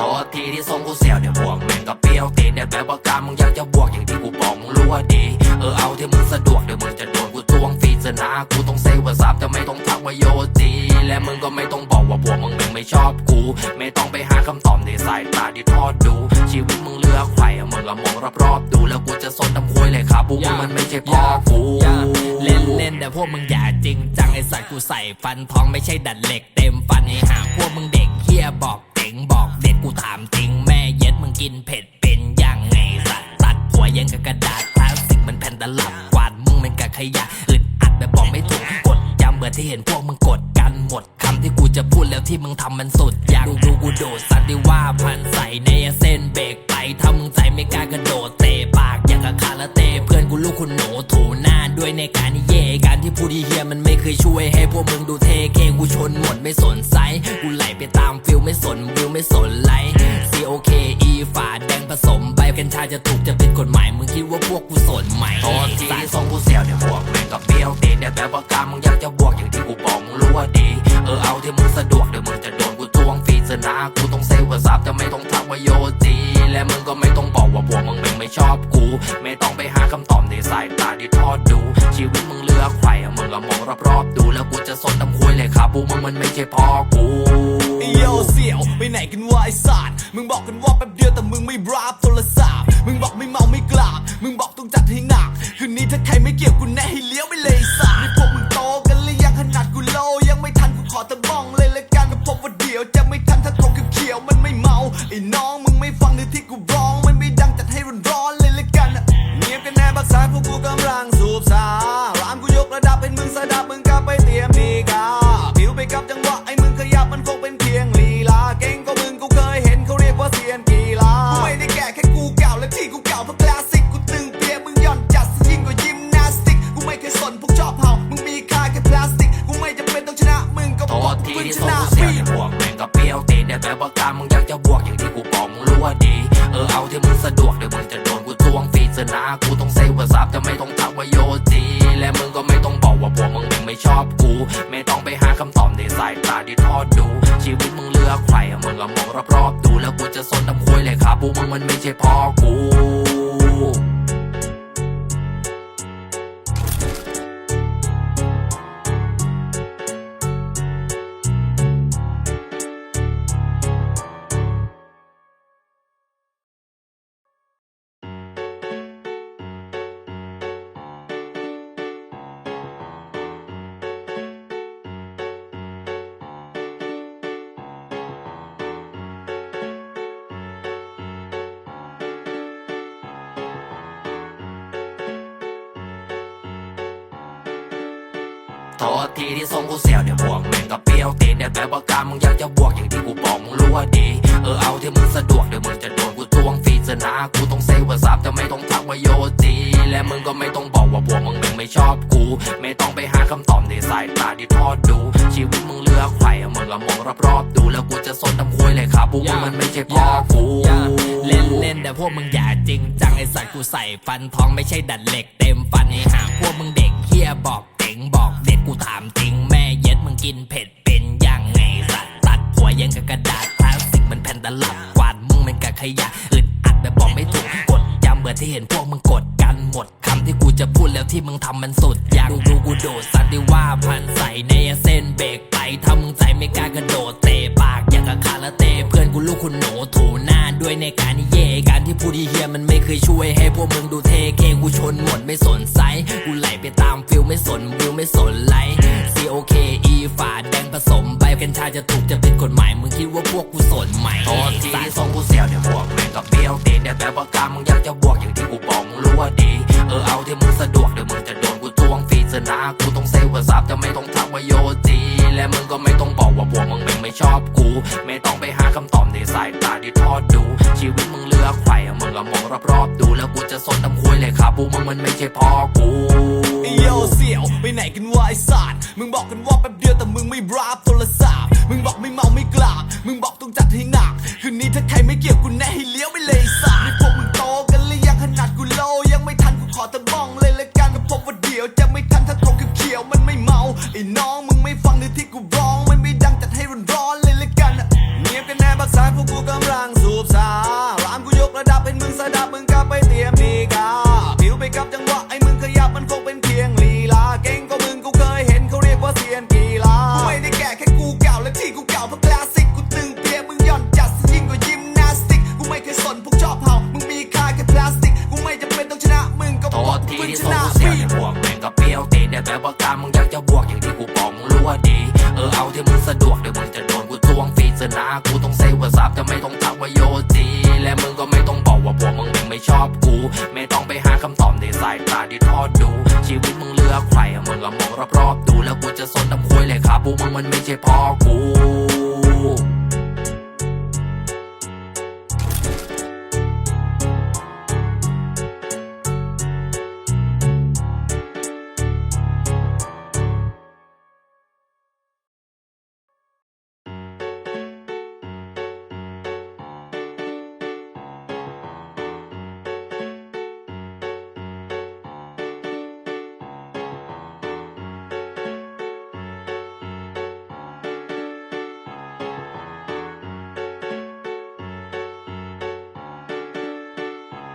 ทษทีที่ส่งกูเสียวเดี๋ยวพวกแม่งก็เปรี้ยวตีเดี๋ยวแบบว่าการมึงอยากจะบวกอย่างที่กูบอกมึงรู้ว่าดี เออเอาที่มึงสะดวกเดี๋ยวมึงจะโดนกูทวงฟรีจะนะกูต้องเซฟว่าซับแต่ไม่ต้องทักว่าโยจีและมึงก็ไม่ต้องบอกว่าพวกมึงมึงไม่ชอบกู ไม่ต้องไปหาคำตอบในสายตาที่ทอดดู ชีวิตมึงเลือกใครอะมึงก็มองรอบๆดูแล้วกูจะสนทำคุยเลยครับพวกมึงมันไม่ใช่พ่อกูเล่นเล่นแต่พวกมึงอย่าจริงจังไอสัตว์กูใส่ฟันทองไม่ใช่ดัดเหล็กเต็มฟันไอหาพวกมึงเด็กเฮียบอก ที่เห็นพวกมึงกดกันหมดคำที่กูจะพูดแล้วที่มึงทำมันสุดอย่างดูดูกูโดดสันติว่าพันใส่ในเส้นเบรกไปถ้ามึงใจไม่กล้ากระโดดเตะปากอย่างกับคาราเต้เพื่อนกูลูกคุณหนูถูหน้าด้วยในการเย่การที่พูดที่เฮียมันไม่เคยช่วยให้พวกมึงดูเทเคกูชนหมดไม่สนไซส์กูไหลไปตามฟิลไม่สนวิวไม่สนไลค์ C O K E ฝาแดงผสมใบกัญชาจะถูกจะเป็นกฎหมายมึงคิดว่าพวกกูสนไหมโทษทีที่ส่งกูเสียวเดี๋ยวพวกแม่งก็เปรี้ยวตีนเดี๋ยวแบบว่าการมึงอยากจะบวกอย่าง ต้องเซฟว่าซับแต่ไม่ต้องทักว่าโยจีและมึงก็ไม่ต้องบอกว่าพวกมึงแม่งไม่ชอบกู ไม่ต้องไปหาคำตอบในสายตาที่ทอดดู ชีวิตมึงเลือกใครอะมึงก็มองรอบๆดู แล้วกูจะสนทำคุยเลยครับพวกมึงมันไม่ใช่พ่อกูไอ้โยเสี่ยวไปไหนกันวะไอ้สัตว์มึงบอกกันว่าแป๊บเดียวแต่มึงไม่รับโทรศัพท์มึงบอกไม่เมาไม่กลับ มึงบอกต้องจัดให้หนัก คืนนี้ถ้าใครไม่เกี่ยวกูแน่ให้เลี้ยวไปเลยไอ้สัตว์นี่พวกมึงโตกันหรือยังขนาดกูโลยังไม่ทันกูขอตะบ้อง ยวมันไม่เมาไอ้น้องมึงไม่ฟังในที่กูร้อง มันไม่ดังจัดให้ร้อนๆเลยละกันเงียบกันแน่บักสายพวกกูกำลัง องมองรอบๆดูแล้วกูจะสนทำคุยเลยครับพวกมึงมันไม่ใช่พ่อกู โทษทีที่ส่งกูเสียวเดี๋ยวพวกแม่งก็เปรี้ยวตีนเดี๋ยวแบบว่าการมึงอยากจะบวกอย่างที่กูบอกมึงรู้ว่าดี เออเอาที่มึงสะดวกเดี๋ยวมึงจะโดนกูทวงฟรีจะนะกูต้องเซฟว่าซับแต่ไม่ต้องทักว่าโยจีและมึงก็ไม่ต้องบอกว่าพวกมึงแม่งไม่ชอบกู ไม่ต้องไปหาคำตอบในสายตาที่ทอดดู ชีวิตมึงเลือกใครอะมึงก็มองรอบๆดูแล้วกูจะสนทำคุยเลยครับพวกมึงมันไม่ใช่พ่อกูอย่าเล่นเล่นแต่พวกมึงอย่าจริงจังไอสัตว์กูใส่ฟันทองไม่ใช่ดัดเหล็กเต็มฟันไอหาพวกมึงเด็กเฮียบอก ถามจริงแม่เย็ดมึงกินเผ็ดเป็นยังไงสัตว์ตัดหัวยังกับกระดาษพลาสติกมันแผ่นตลับกวาดมึงเป็นกับขยะอึดอัดแบบบอกไม่ถูกกดจำเบื่อที่เห็นพวกมึงกดกันหมดคำที่กูจะพูดแล้วที่มึงทำมันสุดอย่างดูกูโดดสันติว่าพันใส่ในเส้นเบรกไปถ้ามึงใจไม่กล้ากระโดดเตะปากอย่างกับคาราเต้เพื่อนกูลูกคุณหนูถูหน้าด้วยในการเย่การที่พูดที่เฮียมันไม่เคยช่วยให้พวกมึงดูเทเคกูชนหมดไม่สนไซกูไหลไปตามฟิลไม่สนวิวไม่สน ใบกัญชาจะถูกจะเป็นกฎหมายมึงคิดว่าพวกกูสนไหมโทษทีที่ส่งกูเสียวเดี๋ยวพวกแม่งก็เปรี้ยวตีนเดี๋ยวแบบว่าการมึงอยากจะบวกอย่างที่กูบอกมึงรู้ว่าดี เออเอาที่มึงสะดวกเดี๋ยวมึงจะโดนกูทวงฟรีจะนะกูต้องเซฟว่าซับแต่ไม่ต้องทักว่าโยจีและมึงก็ไม่ต้องบอกว่าพวกมึงแม่งไม่ชอบกู ไม่ต้องไปหาคำตอบในสายตาที่ทอดดู ชีวิตมึงเลือกใครอะมึงก็มองรอบๆดู แล้วกูจะสนทำคุยเลยครับพวกมึงมันไม่ใช่พ่อกูไอ้โยเสี่ยวไปไหนกันวะไอ้สัตว์มึงบอกกันว่าแป๊บเดียวแต่มึงไม่รับโทรศัพท์ มึงบอกไม่เมาไม่กลับมึงบอกต้องจัดให้หนัก คืนนี้ถ้าใครไม่เกี่ยวกูแน่ให้เลี้ยวไปเลยสักพวกมึงโตกันหรือยังขนาดกูโล ยังไม่ทันกูขอตะบ้องเลยละกันก็พบว่าเดี๋ยวจะไม่ทันถ้าทงเขียวมันไม่เมาไอ้น้องมึงไม่ฟังเลยที่กูร้อง มันไม่ดังจัดให้ร้อนร้อนเลยละกันเงียบกันแน่บักสายพวกกูกำลัง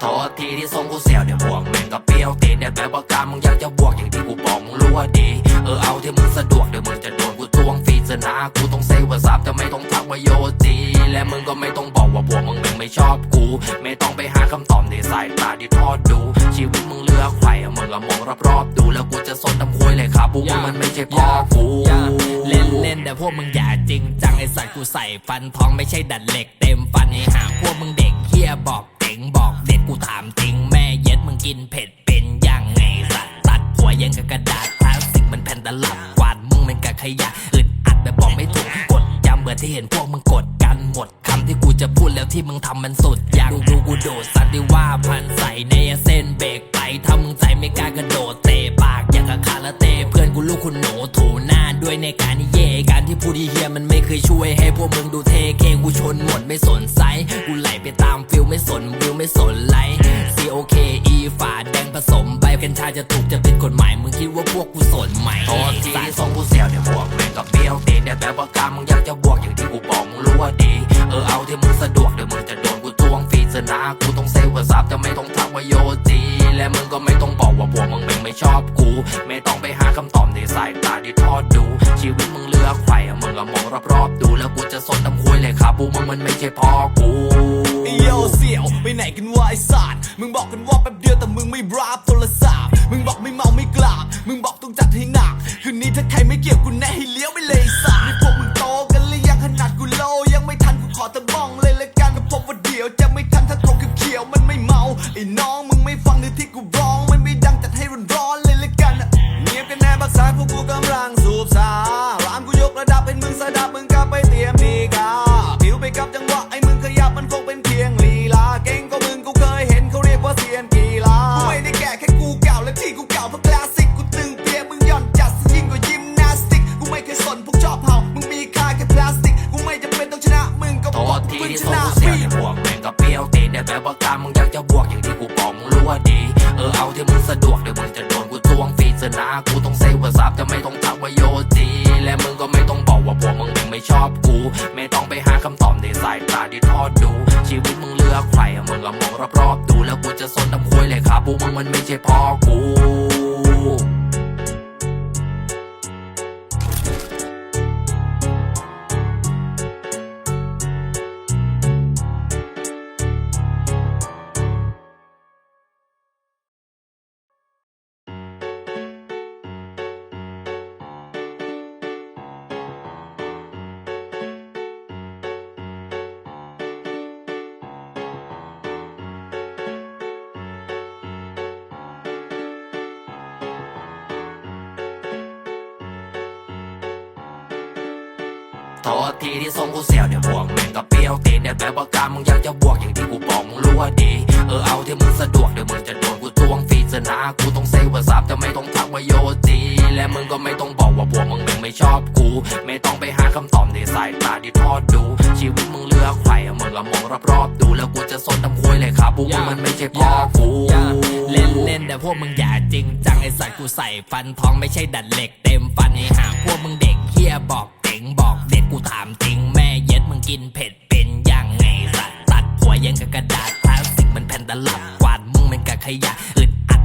โทษทีที่ส่งกูเสียวเดี๋ยวพวกแม่งก็เปรี้ยวตีนเดี๋ยแต่ประการมึงอยากจะบวกอย่างที่กูบอกมึงรู้ว่าดี เออเอาที่มึงสะดวกเดี๋ยวมึงจะโดนกูทวงฟรีจะนะกูต้องเซฟว่าซับจะไม่ต้องทักว่าโยจีและมึงก็ไม่ต้องบอกว่าพวกมึงแม่งไม่ชอบกู ไม่ต้องไปหาคำตอบในสายตาที่ทอดดู ชีวิตมึงเลือกใครมึงก็มองรอบๆดูแล้วกูจะสนทำคุยเลยครับพวกมึงมันไม่ใช่พ่อกูเล่นเล่นแต่พวกมึงอย่าจริงจังไอสัตว์กูใส่ฟันทองไม่ใช่ดัดเหล็กเต็มฟันไอหาพวกมึงเด็กเฮียบอก ห็นพวกมึงกดกันหมดคำที่กูจะพูดแล้วที่มึงทำมันสุดอย่างดูกูโดดสัตว์ว่าพัน การที่เย่การที่พูดที่เฮียมันไม่เคยช่วยให้พวกมึงดูเทเคกูชนหมดไม่สนไซกูไหลไปตามฟิลไม่สนวิวไม่สนไล C O K E ฝาแดงผสมใบกัญชาจะถูกจะผิดกฎหมายมึงคิดว่าพวกกูสนไหมโทษทีที่ส่งกูเสียวเดี๋ยวพวกแม่งก็เปรี้ยวตีเดี๋ยแต่ประการมึงอยากจะบวกอย่างที่กูบอกมึงรู้ว่าดี เออเอาที่มึงสะดวกเดี๋ยวมึงจะโดนกูทวงฟรีจะนะกูต้องเซฟว่าซับจะไม่ต้องทักว่าโยจีและมึงก็ไม่ต้องบอกว่าพวกมึงแม่งไม่ชอบ ปูมึงมันไม่ใช่พ่อกูไอ้โยเสี่ยวไปไหนกันวะไอ้สัตว์มึงบอกกันว่าแป๊บเดียวแต่มึงไม่รับโทรศัพท์มึงบอกไม่เมาไม่กลับมึงบอกต้องจัดให้หนักคืนนี้ถ้าใครไม่เกี่ยวกูแน่ให้เลี้ยว กูต้องเซฟว่าซับจะไม่ต้องทักว่าโยจีและมึงก็ไม่ต้องบอกว่าพวกมึงม่งไม่ชอบกู ไม่ต้องไปหาคำตอบในสายตาที่ทอดดู ชีวิตมึงเลือกใครมึงก็มองรอบๆดูแล้วกูจะสนทำคุยเลยครับพวกมึงมันไม่ใช่พ่อกู โทษทีที่ส่งกูเสียวเดี๋ยวพวกแม่งก็เปรี้ยวตีเดี๋ยวแต่ประกามึงอยากจะบวกอย่างที่กูบอกมึงรู้ว่าดี เออเอาที่มึงสะดวกเดี๋ยวมึงจะโดนกูทวงฟรีจะนะกูต้องเซฟว่าซับจะไม่ต้องทักว่าโยจีและมึงก็ไม่ต้องบอกว่าพวกมึงม่งไม่ชอบกู ไม่ต้องไปหาคำตอบในสายตาที่ทอดดู ชีวิตมึงเลือกใครมึงก็มองรอบๆดูแล้วกูจะสนทำคุยเลยครับพวกมึงมันไม่ใช่พ่อกูเล่นเล่นแต่พวกมึงอย่าจริงจังไอสัตว์กูใส่ฟันทองไม่ใช่ดัดเหล็กเต็มฟันไอหา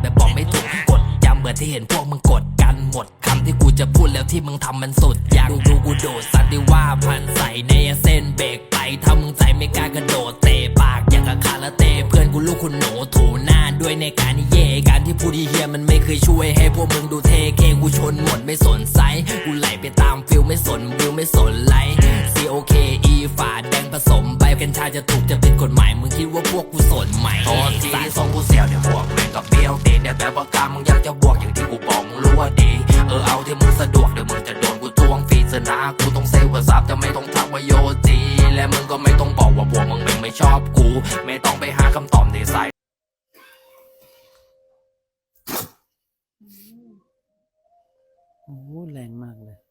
แบบบอกไม่ถูกกดจำเบื่อที่เห็นพวกมึงกดกันหมดคำที่กูจะพูดแล้วที่มึงทำมันสุด อย่างดูกูโดดสัตว์ที่ว่าพันใส่ในเส้นเบรกไปถ้ามึงใจไม่กล้ากระโดดเตะปากอย่างกับคาราเต้เพื่อนกูลูกคุณหนูถูหน้าด้วยในการเย่การที่พูดที่เฮียมันไม่เคยช่วยให้พวกมึงดูเทเคกูชนหมดไม่สนไซกูไหลไปตามฟิลไม่สนวิวไม่สนไลค์ C O K E ฝาแดงผสมบ กัญชาจะถูกจะเป็นกฎหมายมึงคิดว่าพวกกูสนไหมโทษทีที่ส่งกูเสียวเนี่ยบวกแม่งกับเบี้ยวตีเนี่ยแต่ว่าการมึงอยากจะบวกอย่างที่กูบอกมึงรู้ว่าดี เออเอาที่มึงสะดวกเดี๋ยวมึงจะโดนกูทวงฟรีซนะกูต้องเซฟว่าซับจะไม่ต้องทักว่าโยจีและมึงก็ไม่ต้องบอกว่าพวกมึงไม่ชอบกู ไม่ต้องไปหาคำตอบในสายโอ้แรงมากเลย